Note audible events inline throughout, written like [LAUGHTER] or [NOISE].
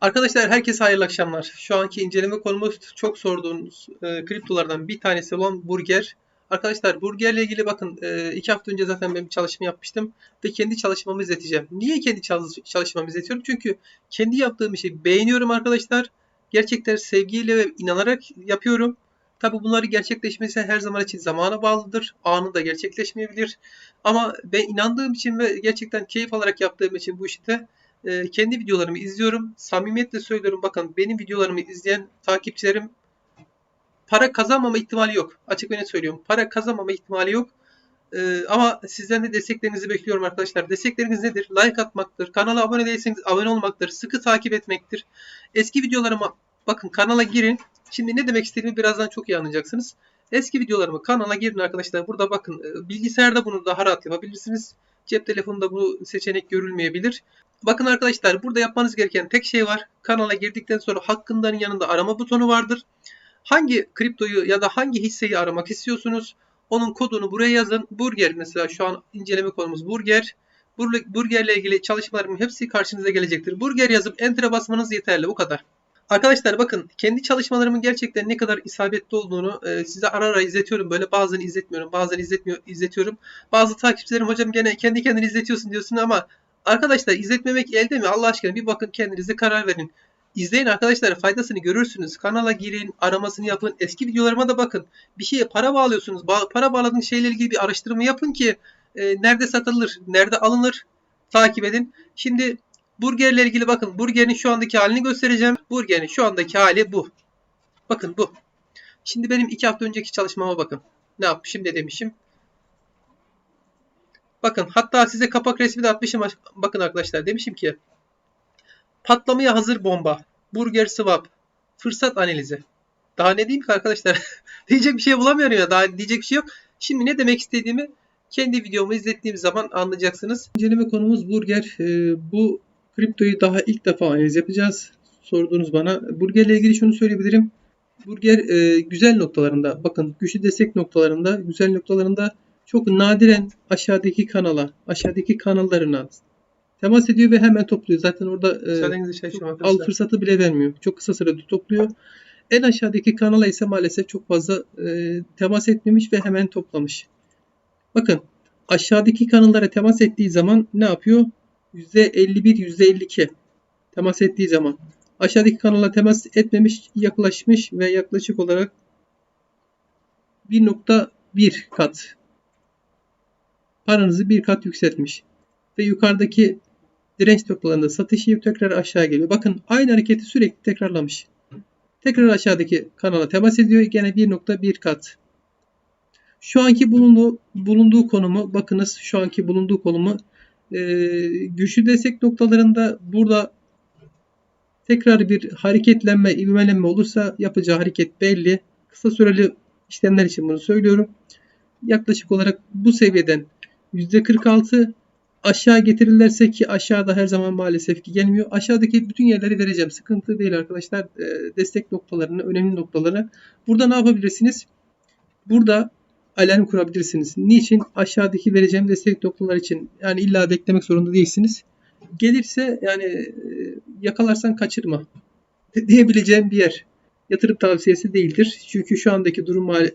Arkadaşlar herkese hayırlı akşamlar. Şu anki inceleme konumuz çok sorduğunuz e, kriptolardan bir tanesi olan burger. Arkadaşlar burgerle ilgili bakın e, iki hafta önce zaten ben bir çalışma yapmıştım ve kendi çalışmamı izleteceğim. Niye kendi çalış- çalışmamı izletiyorum? Çünkü kendi yaptığım işi beğeniyorum arkadaşlar. Gerçekten sevgiyle ve inanarak yapıyorum. Tabi bunları gerçekleşmesi her zaman için zamana bağlıdır. Anında gerçekleşmeyebilir. Ama ben inandığım için ve gerçekten keyif alarak yaptığım için bu işte e, kendi videolarımı izliyorum. Samimiyetle söylüyorum bakın benim videolarımı izleyen takipçilerim para kazanmama ihtimali yok. Açık ve net söylüyorum. Para kazanmama ihtimali yok. E, ama sizden de desteklerinizi bekliyorum arkadaşlar. Destekleriniz nedir? Like atmaktır. Kanala abone değilseniz abone olmaktır. Sıkı takip etmektir. Eski videolarıma bakın kanala girin. Şimdi ne demek istediğimi birazdan çok iyi anlayacaksınız. Eski videolarımı kanala girin arkadaşlar. Burada bakın e, bilgisayarda bunu daha rahat yapabilirsiniz. Cep telefonunda bu seçenek görülmeyebilir. Bakın arkadaşlar burada yapmanız gereken tek şey var. Kanala girdikten sonra hakkındanın yanında arama butonu vardır. Hangi kriptoyu ya da hangi hisseyi aramak istiyorsunuz? Onun kodunu buraya yazın. Burger mesela şu an inceleme konumuz burger. Bur- Burgerle ilgili çalışmalarımın hepsi karşınıza gelecektir. Burger yazıp enter'a basmanız yeterli. Bu kadar. Arkadaşlar bakın kendi çalışmalarımın gerçekten ne kadar isabetli olduğunu e, size ara ara izletiyorum. Böyle bazen izletmiyorum, bazen izletmiyor, izletiyorum. Bazı takipçilerim hocam gene kendi kendini izletiyorsun diyorsun ama arkadaşlar izletmemek elde mi? Allah aşkına bir bakın kendinize karar verin. İzleyin arkadaşlar faydasını görürsünüz. Kanala girin, aramasını yapın. Eski videolarıma da bakın. Bir şeye para bağlıyorsunuz. Ba- para bağladığınız şeyle ilgili bir araştırma yapın ki e, nerede satılır, nerede alınır takip edin. Şimdi burgerle ilgili bakın. Burgerin şu andaki halini göstereceğim. Burgerin şu andaki hali bu. Bakın bu. Şimdi benim iki hafta önceki çalışmama bakın. Ne yapmışım ne demişim. Bakın hatta size kapak resmi de atmışım. Bakın arkadaşlar demişim ki patlamaya hazır bomba. Burger swap. Fırsat analizi. Daha ne diyeyim ki arkadaşlar? [LAUGHS] diyecek bir şey bulamıyorum ya. Daha diyecek bir şey yok. Şimdi ne demek istediğimi kendi videomu izlettiğim zaman anlayacaksınız. İnceleme konumuz burger. Ee, bu kriptoyu daha ilk defa analiz yapacağız. Sordunuz bana. Burgerle ilgili şunu söyleyebilirim. Burger e, güzel noktalarında, bakın güçlü destek noktalarında, güzel noktalarında çok nadiren aşağıdaki kanala, aşağıdaki kanallarına temas ediyor ve hemen topluyor. Zaten orada e, çok al fırsatı bile vermiyor. Çok kısa sürede topluyor. En aşağıdaki kanala ise maalesef çok fazla e, temas etmemiş ve hemen toplamış. Bakın aşağıdaki kanallara temas ettiği zaman ne yapıyor? %51, %52 temas ettiği zaman. Aşağıdaki kanala temas etmemiş, yaklaşmış ve yaklaşık olarak 1.1 kat paranızı bir kat yükseltmiş. Ve yukarıdaki direnç noktalarında satış yapıp tekrar aşağı geliyor. Bakın aynı hareketi sürekli tekrarlamış. Tekrar aşağıdaki kanala temas ediyor. Gene 1.1 kat. Şu anki bulunduğu, bulunduğu konumu bakınız şu anki bulunduğu konumu e, güçlü destek noktalarında burada tekrar bir hareketlenme, ivmelenme olursa yapacağı hareket belli. Kısa süreli işlemler için bunu söylüyorum. Yaklaşık olarak bu seviyeden %46 aşağı getirirlerse ki aşağıda her zaman maalesef ki gelmiyor. Aşağıdaki bütün yerleri vereceğim. Sıkıntı değil arkadaşlar. E, destek noktalarını, önemli noktaları. Burada ne yapabilirsiniz? Burada alarm kurabilirsiniz. Niçin? Aşağıdaki vereceğim destek noktalar için. Yani illa beklemek zorunda değilsiniz. Gelirse yani e, yakalarsan kaçırma [LAUGHS] diyebileceğim bir yer. Yatırım tavsiyesi değildir. Çünkü şu andaki durum e,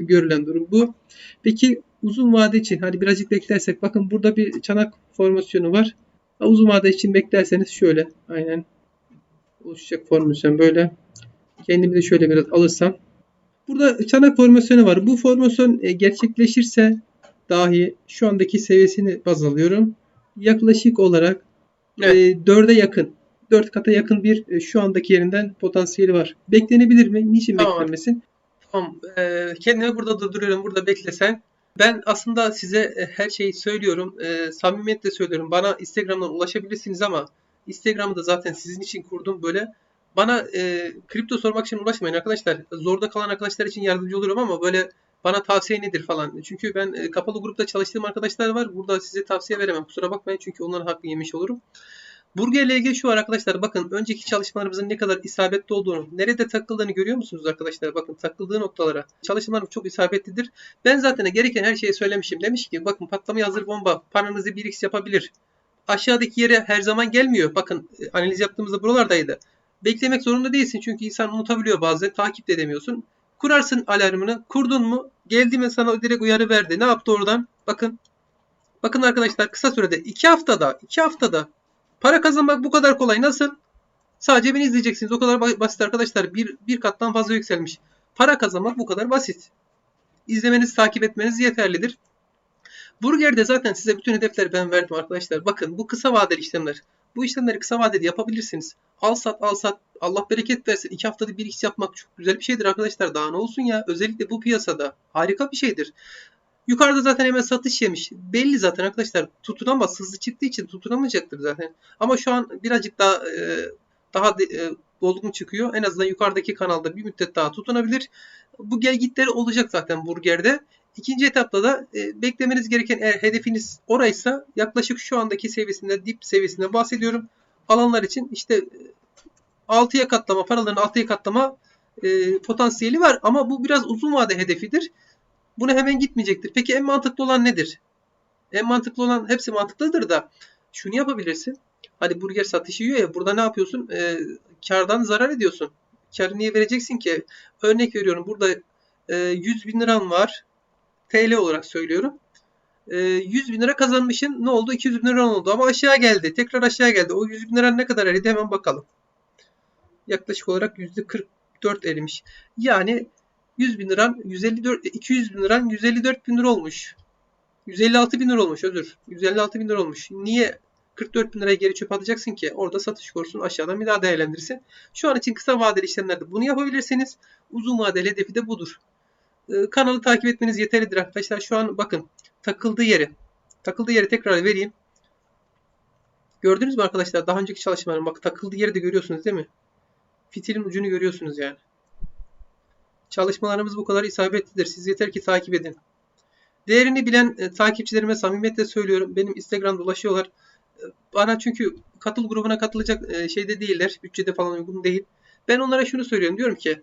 görülen durum bu. Peki uzun vade için hani birazcık beklersek bakın burada bir çanak formasyonu var. Uzun vade için beklerseniz şöyle aynen oluşacak formasyon böyle. Kendimi de şöyle biraz alırsam. Burada çanak formasyonu var. Bu formasyon e, gerçekleşirse dahi şu andaki seviyesini baz alıyorum. Yaklaşık olarak evet. e, 4'e yakın 4 kata yakın bir e, şu andaki yerinden potansiyeli var. Beklenebilir mi? Niçin tamam. beklenmesin? Tamam. E, kendimi burada durduruyorum. Burada beklesen. Ben aslında size e, her şeyi söylüyorum. E, samimiyetle söylüyorum. Bana Instagram'dan ulaşabilirsiniz ama Instagram'ı da zaten sizin için kurdum böyle. Bana e, kripto sormak için ulaşmayın arkadaşlar. Zorda kalan arkadaşlar için yardımcı olurum ama böyle bana tavsiye nedir falan. Çünkü ben e, kapalı grupta çalıştığım arkadaşlar var. Burada size tavsiye veremem. Kusura bakmayın çünkü onların hakkını yemiş olurum. Burgerle ilgili şu var arkadaşlar. Bakın önceki çalışmalarımızın ne kadar isabetli olduğunu, nerede takıldığını görüyor musunuz arkadaşlar? Bakın takıldığı noktalara. Çalışmalarım çok isabetlidir. Ben zaten gereken her şeyi söylemişim. Demiş ki bakın patlamaya hazır bomba paranızı 1x yapabilir. aşağıdaki yere her zaman gelmiyor. Bakın e, analiz yaptığımızda buralardaydı. Beklemek zorunda değilsin çünkü insan unutabiliyor bazen. Takip de edemiyorsun. Kurarsın alarmını. Kurdun mu? Geldi mi sana direkt uyarı verdi. Ne yaptı oradan? Bakın. Bakın arkadaşlar kısa sürede 2 haftada 2 haftada para kazanmak bu kadar kolay. Nasıl? Sadece beni izleyeceksiniz. O kadar ba- basit arkadaşlar. Bir, bir kattan fazla yükselmiş. Para kazanmak bu kadar basit. İzlemeniz, takip etmeniz yeterlidir. Burger'de zaten size bütün hedefleri ben verdim arkadaşlar. Bakın bu kısa vadeli işlemler. Bu işlemleri kısa vadede yapabilirsiniz. Al sat al sat. Allah bereket versin. 2 haftada 1x yapmak çok güzel bir şeydir arkadaşlar. Daha ne olsun ya. Özellikle bu piyasada. Harika bir şeydir. Yukarıda zaten hemen satış yemiş. Belli zaten arkadaşlar. Tutunamaz. Hızlı çıktığı için tutunamayacaktır zaten. Ama şu an birazcık daha e, daha de, e, dolgun çıkıyor. En azından yukarıdaki kanalda bir müddet daha tutunabilir. Bu gelgitleri olacak zaten burgerde. İkinci etapta da e, beklemeniz gereken eğer hedefiniz oraysa yaklaşık şu andaki seviyesinde dip seviyesinde bahsediyorum. Alanlar için işte e, 6'ya katlama paraların 6'ya katlama e, potansiyeli var ama bu biraz uzun vade hedefidir. Buna hemen gitmeyecektir. Peki en mantıklı olan nedir? En mantıklı olan hepsi mantıklıdır da şunu yapabilirsin. Hadi burger satışı yiyor ya burada ne yapıyorsun? E, kardan zarar ediyorsun. Karı niye vereceksin ki? Örnek veriyorum burada e, 100 bin liran var. TL olarak söylüyorum. E, 100 bin lira kazanmışsın. Ne oldu? 200 bin lira oldu ama aşağı geldi. Tekrar aşağı geldi. O 100 bin lira ne kadar eridi hemen bakalım. Yaklaşık olarak %44 erimiş. Yani 100 bin liran 154 200 bin liran 154 bin lira olmuş. 156 bin lira olmuş özür. 156 bin lira olmuş. Niye 44 bin liraya geri çöp atacaksın ki? Orada satış kursun aşağıdan bir daha değerlendirsin. Şu an için kısa vadeli işlemlerde bunu yapabilirsiniz. Uzun vadeli hedefi de budur. Ee, kanalı takip etmeniz yeterlidir arkadaşlar. Şu an bakın takıldığı yeri. Takıldığı yeri tekrar vereyim. Gördünüz mü arkadaşlar? Daha önceki çalışmalarım bak takıldığı yeri de görüyorsunuz değil mi? Fitilin ucunu görüyorsunuz yani. Çalışmalarımız bu kadar isabetlidir. Siz yeter ki takip edin. Değerini bilen e, takipçilerime samimiyetle söylüyorum. Benim Instagram'da ulaşıyorlar. E, Bana çünkü katıl grubuna katılacak e, şeyde değiller. Bütçede falan uygun değil. Ben onlara şunu söylüyorum. Diyorum ki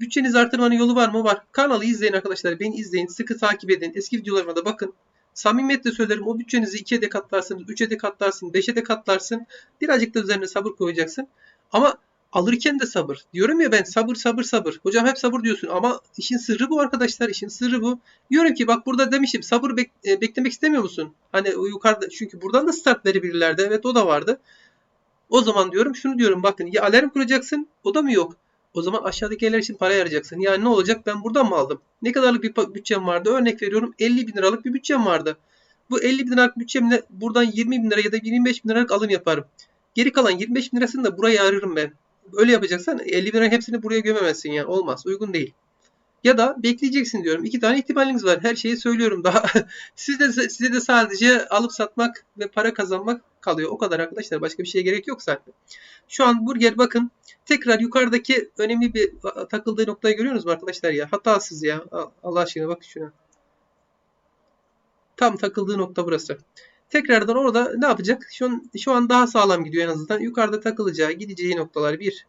bütçenizi artırmanın yolu var mı? Var. Kanalı izleyin arkadaşlar. Beni izleyin. Sıkı takip edin. Eski videolarıma da bakın. Samimiyetle söylerim. O bütçenizi 2'ye de katlarsın, 3'e de katlarsın, 5'e de katlarsın. Birazcık da üzerine sabır koyacaksın. Ama alırken de sabır. Diyorum ya ben sabır sabır sabır. Hocam hep sabır diyorsun ama işin sırrı bu arkadaşlar. İşin sırrı bu. Diyorum ki bak burada demişim sabır bek- e, beklemek istemiyor musun? Hani yukarıda çünkü buradan da start verebilirlerdi. Evet o da vardı. O zaman diyorum şunu diyorum bakın ya alarm kuracaksın o da mı yok? O zaman aşağıdaki yerler için para ayıracaksın. Yani ne olacak ben buradan mı aldım? Ne kadarlık bir bütçem vardı? Örnek veriyorum 50 bin liralık bir bütçem vardı. Bu 50 bin liralık bütçemle buradan 20 bin lira ya da 25 bin liralık alım yaparım. Geri kalan 25 bin lirasını da buraya ayırırım ben. Öyle yapacaksan 50 bin hepsini buraya gömemezsin yani. Olmaz. Uygun değil. Ya da bekleyeceksin diyorum. İki tane ihtimaliniz var. Her şeyi söylüyorum daha. [LAUGHS] siz de, size de sadece alıp satmak ve para kazanmak kalıyor. O kadar arkadaşlar. Başka bir şeye gerek yok zaten. Şu an burger bakın. Tekrar yukarıdaki önemli bir takıldığı noktayı görüyorsunuz mu arkadaşlar ya? Hatasız ya. Allah aşkına bakın şuna. Tam takıldığı nokta burası. Tekrardan orada ne yapacak? Şu an, şu an daha sağlam gidiyor en azından. Yukarıda takılacağı, gideceği noktalar 1.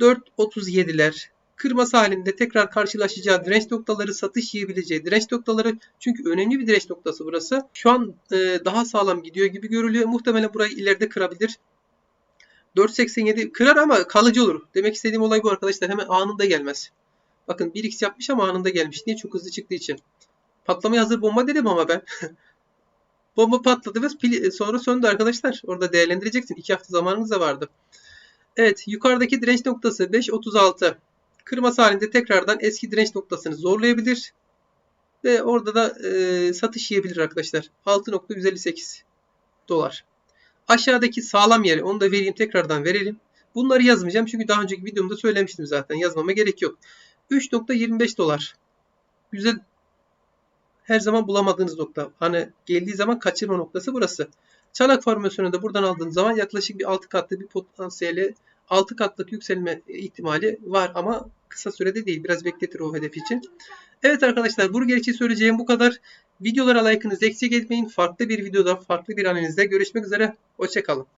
4.37'ler. Kırması halinde tekrar karşılaşacağı direnç noktaları, satış yiyebileceği direnç noktaları. Çünkü önemli bir direnç noktası burası. Şu an e, daha sağlam gidiyor gibi görülüyor. Muhtemelen burayı ileride kırabilir. 4.87 kırar ama kalıcı olur. Demek istediğim olay bu arkadaşlar. Hemen anında gelmez. Bakın 1x yapmış ama anında gelmiş. Niye? Çok hızlı çıktığı için. Patlamaya hazır bomba dedim ama ben. [LAUGHS] Bomba patladı ve pil sonra söndü arkadaşlar. Orada değerlendireceksin. 2 hafta zamanınız da vardı. Evet yukarıdaki direnç noktası 5.36. Kırması halinde tekrardan eski direnç noktasını zorlayabilir. Ve orada da e, satış yiyebilir arkadaşlar. 6.158 dolar. Aşağıdaki sağlam yeri onu da vereyim tekrardan verelim. Bunları yazmayacağım çünkü daha önceki videomda söylemiştim zaten. Yazmama gerek yok. 3.25 dolar. Güzel her zaman bulamadığınız nokta. Hani geldiği zaman kaçırma noktası burası. Çanak formasyonu da buradan aldığınız zaman yaklaşık bir 6 katlı bir potansiyeli 6 katlık yükselme ihtimali var ama kısa sürede değil. Biraz bekletir o hedef için. Evet arkadaşlar burger için söyleyeceğim bu kadar. Videolara like'ınızı eksik etmeyin. Farklı bir videoda, farklı bir analizde görüşmek üzere. Hoşçakalın.